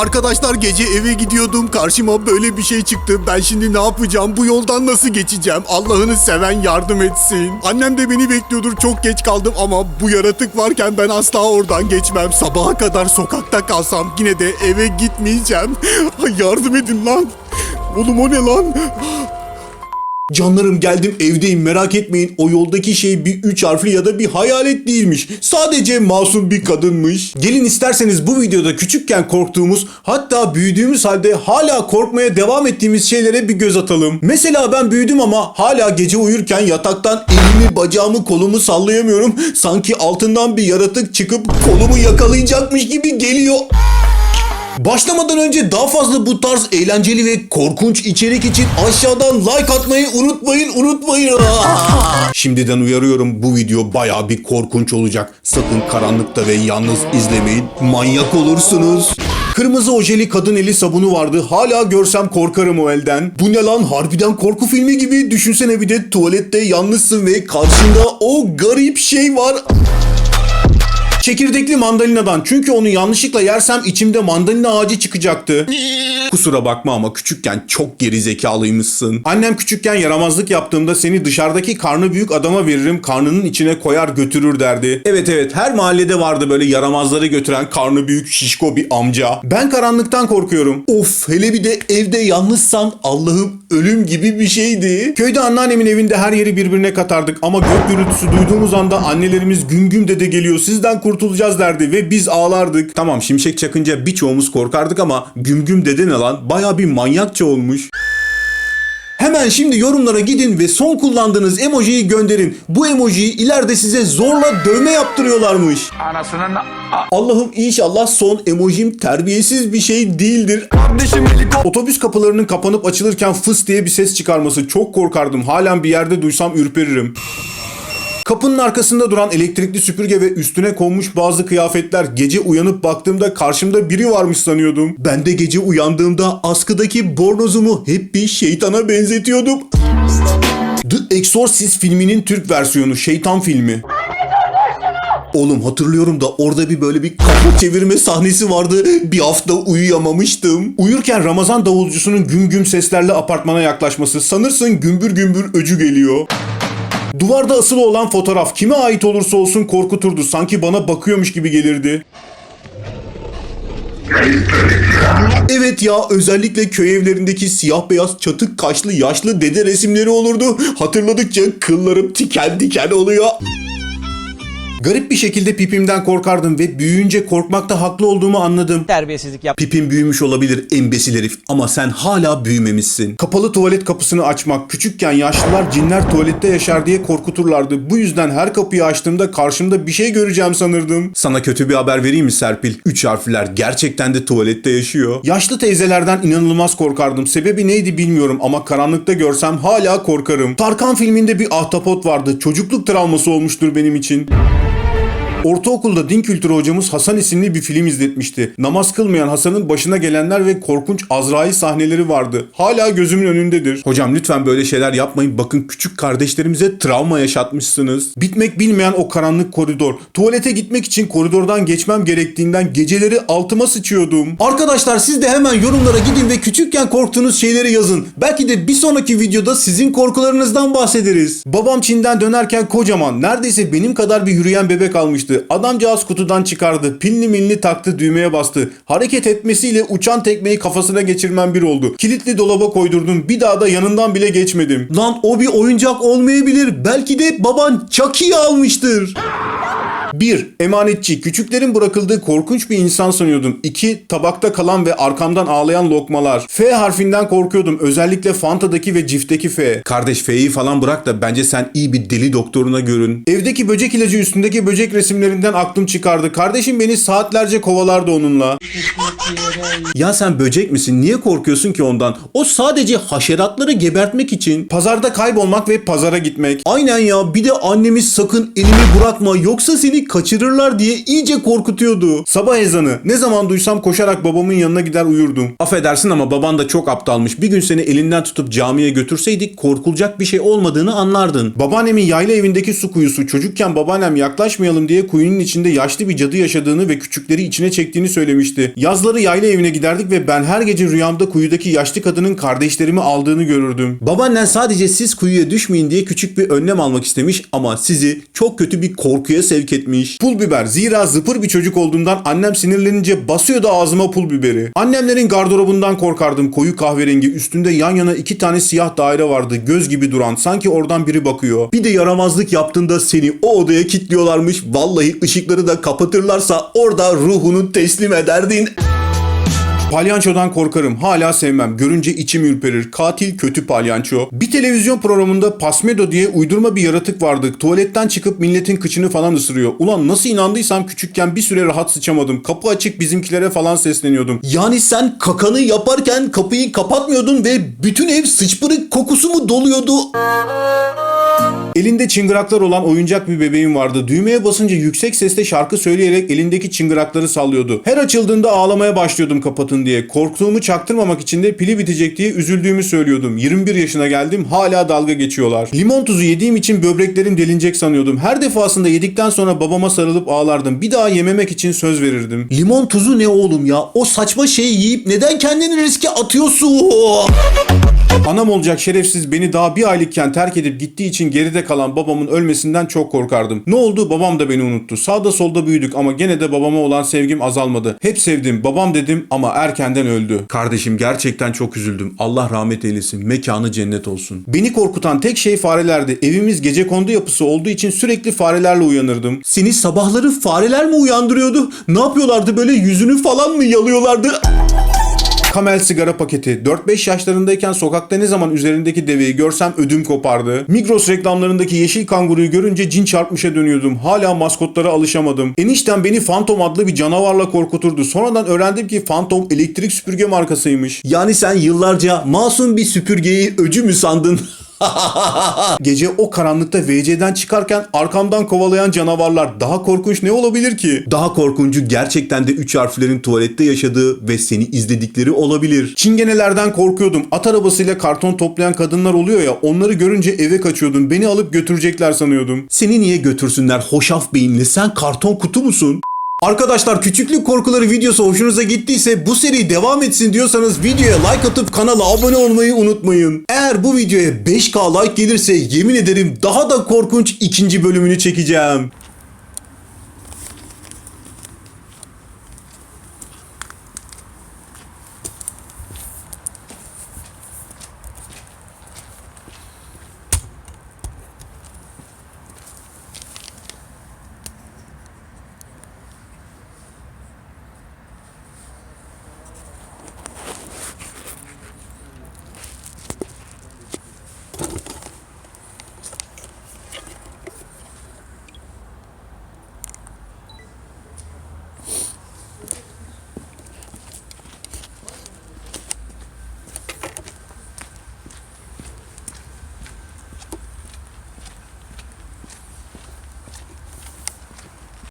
Arkadaşlar gece eve gidiyordum. Karşıma böyle bir şey çıktı. Ben şimdi ne yapacağım? Bu yoldan nasıl geçeceğim? Allah'ını seven yardım etsin. Annem de beni bekliyordur. Çok geç kaldım ama bu yaratık varken ben asla oradan geçmem. Sabaha kadar sokakta kalsam yine de eve gitmeyeceğim. Yardım edin lan. Oğlum o ne lan? Canlarım geldim evdeyim merak etmeyin o yoldaki şey bir üç harfli ya da bir hayalet değilmiş. Sadece masum bir kadınmış. Gelin isterseniz bu videoda küçükken korktuğumuz hatta büyüdüğümüz halde hala korkmaya devam ettiğimiz şeylere bir göz atalım. Mesela ben büyüdüm ama hala gece uyurken yataktan elimi bacağımı kolumu sallayamıyorum. Sanki altından bir yaratık çıkıp kolumu yakalayacakmış gibi geliyor. Başlamadan önce daha fazla bu tarz eğlenceli ve korkunç içerik için aşağıdan like atmayı unutmayın unutmayın. Şimdiden uyarıyorum bu video baya bir korkunç olacak. Sakın karanlıkta ve yalnız izlemeyin. Manyak olursunuz. Kırmızı ojeli kadın eli sabunu vardı. Hala görsem korkarım o elden. Bu ne lan harbiden korku filmi gibi. Düşünsene bir de tuvalette yalnızsın ve karşında o garip şey var. Çekirdekli mandalinadan çünkü onu yanlışlıkla yersem içimde mandalina ağacı çıkacaktı. Kusura bakma ama küçükken çok geri zekalıymışsın. Annem küçükken yaramazlık yaptığımda seni dışarıdaki karnı büyük adama veririm karnının içine koyar götürür derdi. Evet evet her mahallede vardı böyle yaramazları götüren karnı büyük şişko bir amca. Ben karanlıktan korkuyorum. Of hele bir de evde yalnızsan Allah'ım ölüm gibi bir şeydi. Köyde anneannemin evinde her yeri birbirine katardık ama gök gürültüsü duyduğumuz anda annelerimiz güm güm dede geliyor sizden kurtulacağız derdi ve biz ağlardık. Tamam şimşek çakınca birçoğumuz korkardık ama güm güm dede ne lan baya bir manyakça olmuş. Hemen şimdi yorumlara gidin ve son kullandığınız emojiyi gönderin. Bu emojiyi ileride size zorla dövme yaptırıyorlarmış. Anasının Allah'ım inşallah son emojim terbiyesiz bir şey değildir. kardeşim. Otobüs kapılarının kapanıp açılırken fıs diye bir ses çıkarması çok korkardım. Halen bir yerde duysam ürperirim. Kapının arkasında duran elektrikli süpürge ve üstüne konmuş bazı kıyafetler gece uyanıp baktığımda karşımda biri varmış sanıyordum. Ben de gece uyandığımda askıdaki bornozumu hep bir şeytana benzetiyordum. The Exorcist filminin Türk versiyonu şeytan filmi. Oğlum hatırlıyorum da orada bir böyle bir kapı çevirme sahnesi vardı. Bir hafta uyuyamamıştım. Uyurken Ramazan davulcusunun güm güm seslerle apartmana yaklaşması. Sanırsın gümbür gümbür öcü geliyor. Duvarda asılı olan fotoğraf kime ait olursa olsun korkuturdu. Sanki bana bakıyormuş gibi gelirdi. Evet ya özellikle köy evlerindeki siyah beyaz çatık kaşlı yaşlı dede resimleri olurdu. Hatırladıkça kıllarım tiken diken oluyor. Garip bir şekilde pipimden korkardım ve büyüyünce korkmakta haklı olduğumu anladım. terbiyesizlik yap. Pipin büyümüş olabilir embesil herif ama sen hala büyümemişsin. Kapalı tuvalet kapısını açmak. Küçükken yaşlılar cinler tuvalette yaşar diye korkuturlardı. Bu yüzden her kapıyı açtığımda karşımda bir şey göreceğim sanırdım. Sana kötü bir haber vereyim mi Serpil? Üç harfler gerçekten de tuvalette yaşıyor. Yaşlı teyzelerden inanılmaz korkardım. Sebebi neydi bilmiyorum ama karanlıkta görsem hala korkarım. Tarkan filminde bir ahtapot vardı. Çocukluk travması olmuştur benim için. Ortaokulda din kültürü hocamız Hasan isimli bir film izletmişti. Namaz kılmayan Hasan'ın başına gelenler ve korkunç Azrail sahneleri vardı. Hala gözümün önündedir. Hocam lütfen böyle şeyler yapmayın. Bakın küçük kardeşlerimize travma yaşatmışsınız. Bitmek bilmeyen o karanlık koridor. Tuvalete gitmek için koridordan geçmem gerektiğinden geceleri altıma sıçıyordum. Arkadaşlar siz de hemen yorumlara gidin ve küçükken korktuğunuz şeyleri yazın. Belki de bir sonraki videoda sizin korkularınızdan bahsederiz. Babam Çin'den dönerken kocaman neredeyse benim kadar bir yürüyen bebek almıştı. Adamcağız kutudan çıkardı. Pilli milli taktı düğmeye bastı. Hareket etmesiyle uçan tekmeyi kafasına geçirmem bir oldu. Kilitli dolaba koydurdum. Bir daha da yanından bile geçmedim. Lan o bir oyuncak olmayabilir. Belki de baban Chucky'yi almıştır. 1. Emanetçi. Küçüklerin bırakıldığı korkunç bir insan sanıyordum. 2. Tabakta kalan ve arkamdan ağlayan lokmalar. F harfinden korkuyordum. Özellikle Fanta'daki ve Cift'teki F. Kardeş F'yi falan bırak da bence sen iyi bir deli doktoruna görün. Evdeki böcek ilacı üstündeki böcek resimlerinden aklım çıkardı. Kardeşim beni saatlerce kovalardı onunla. Ya sen böcek misin? Niye korkuyorsun ki ondan? O sadece haşeratları gebertmek için. Pazarda kaybolmak ve pazara gitmek. Aynen ya. Bir de annemiz sakın elimi bırakma yoksa seni kaçırırlar diye iyice korkutuyordu. Sabah ezanı. Ne zaman duysam koşarak babamın yanına gider uyurdum. Affedersin ama baban da çok aptalmış. Bir gün seni elinden tutup camiye götürseydik korkulacak bir şey olmadığını anlardın. Babaannemin yayla evindeki su kuyusu çocukken babaannem yaklaşmayalım diye kuyunun içinde yaşlı bir cadı yaşadığını ve küçükleri içine çektiğini söylemişti. Yazları yayla evine giderdik ve ben her gece rüyamda kuyudaki yaşlı kadının kardeşlerimi aldığını görürdüm. Babaannen sadece siz kuyuya düşmeyin diye küçük bir önlem almak istemiş ama sizi çok kötü bir korkuya sevk etmiş. Pul biber. Zira zıpır bir çocuk olduğumdan annem sinirlenince basıyordu ağzıma pul biberi. Annemlerin gardırobundan korkardım. Koyu kahverengi üstünde yan yana iki tane siyah daire vardı. Göz gibi duran. Sanki oradan biri bakıyor. Bir de yaramazlık yaptığında seni o odaya kilitliyorlarmış. Vallahi ışıkları da kapatırlarsa orada ruhunu teslim ederdin. Palyançodan korkarım. Hala sevmem. Görünce içim ürperir. Katil kötü palyanço. Bir televizyon programında Pasmedo diye uydurma bir yaratık vardı. Tuvaletten çıkıp milletin kıçını falan ısırıyor. Ulan nasıl inandıysam küçükken bir süre rahat sıçamadım. Kapı açık bizimkilere falan sesleniyordum. Yani sen kakanı yaparken kapıyı kapatmıyordun ve bütün ev sıçpırık kokusu mu doluyordu? Elinde çıngıraklar olan oyuncak bir bebeğim vardı. Düğmeye basınca yüksek sesle şarkı söyleyerek elindeki çıngırakları sallıyordu. Her açıldığında ağlamaya başlıyordum kapatın diye. Korktuğumu çaktırmamak için de pili bitecek diye üzüldüğümü söylüyordum. 21 yaşına geldim hala dalga geçiyorlar. Limon tuzu yediğim için böbreklerim delinecek sanıyordum. Her defasında yedikten sonra babama sarılıp ağlardım. Bir daha yememek için söz verirdim. Limon tuzu ne oğlum ya? O saçma şeyi yiyip neden kendini riske atıyorsun? Anam olacak şerefsiz beni daha bir aylıkken terk edip gittiği için geride kalan babamın ölmesinden çok korkardım. Ne oldu? Babam da beni unuttu. Sağda solda büyüdük ama gene de babama olan sevgim azalmadı. Hep sevdim. Babam dedim ama erkenden öldü. Kardeşim gerçekten çok üzüldüm. Allah rahmet eylesin. Mekanı cennet olsun. Beni korkutan tek şey farelerdi. Evimiz gece kondu yapısı olduğu için sürekli farelerle uyanırdım. Seni sabahları fareler mi uyandırıyordu? Ne yapıyorlardı böyle yüzünü falan mı yalıyorlardı? Kamel sigara paketi. 4-5 yaşlarındayken sokakta ne zaman üzerindeki deveyi görsem ödüm kopardı. Migros reklamlarındaki yeşil kanguruyu görünce cin çarpmışa dönüyordum. Hala maskotlara alışamadım. Enişten beni Phantom adlı bir canavarla korkuturdu. Sonradan öğrendim ki Phantom elektrik süpürge markasıymış. Yani sen yıllarca masum bir süpürgeyi öcü mü sandın? Gece o karanlıkta WC'den çıkarken arkamdan kovalayan canavarlar daha korkunç ne olabilir ki? Daha korkuncu gerçekten de 3 harflerin tuvalette yaşadığı ve seni izledikleri olabilir. Çingenelerden korkuyordum. At arabasıyla karton toplayan kadınlar oluyor ya onları görünce eve kaçıyordum. Beni alıp götürecekler sanıyordum. Seni niye götürsünler hoşaf beyinli sen karton kutu musun? Arkadaşlar küçüklük korkuları videosu hoşunuza gittiyse bu seri devam etsin diyorsanız videoya like atıp kanala abone olmayı unutmayın. Eğer bu videoya 5k like gelirse yemin ederim daha da korkunç ikinci bölümünü çekeceğim.